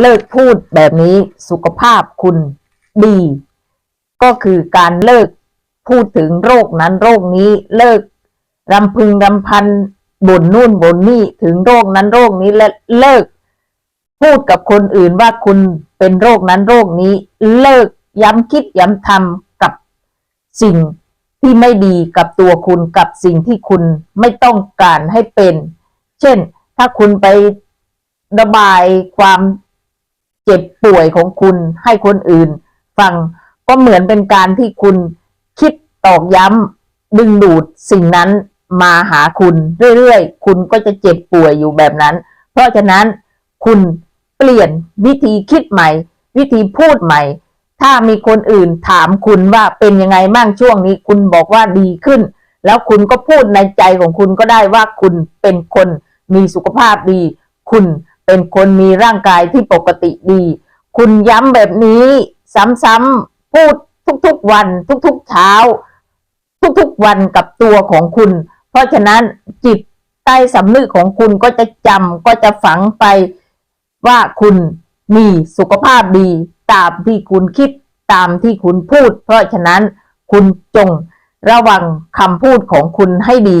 เลิกพูดแบบนี้สุขภาพคุณดี ก็คือการเลิกพูดถึงโรคนั้นโรคนี้เลิกรำพึงรำพันบ่นนู่นบ่นนี่ถึงโรคนั้นโรคนี้และเลิก พูดกับคนอื่นว่าคุณเป็นโรคนั้นโรคนี้ เลิกย้ำคิดย้ำทำกับสิ่งที่ไม่ดีกับตัวคุณกับสิ่งที่คุณไม่ต้องการให้เป็น เช่น ถ้าคุณไประบายความ เจ็บป่วยของคุณให้คนอื่น ฟังก็เหมือนเป็นการที่คุณคิดตอกย้ำดึงดูดสิ่งนั้นมาหาคุณเรื่อยๆ คุณก็จะเจ็บป่วยอยู่แบบนั้น เพราะฉะนั้นคุณเปลี่ยนวิธีคิดใหม่ วิธีพูดใหม่ ถ้ามีคนอื่นถามคุณว่าเป็นยังไงบ้างช่วงนี้ คุณบอกว่าดีขึ้น แล้วคุณก็พูดในใจของคุณก็ได้ว่าคุณเป็นคนมีสุขภาพดี คุณ เป็นคนมีร่างกายที่ปกติดี คุณย้ำแบบนี้ซ้ำๆพูดทุกๆวัน ทุกๆเช้า ทุกๆวันกับตัวของคุณ เพราะฉะนั้นจิตใต้สำนึกของคุณก็จะจำก็จะฝังไปว่าคุณมีสุขภาพดีตามที่คุณคิดตามที่คุณพูด เพราะฉะนั้นคุณจงระวังคำพูดของคุณให้ดี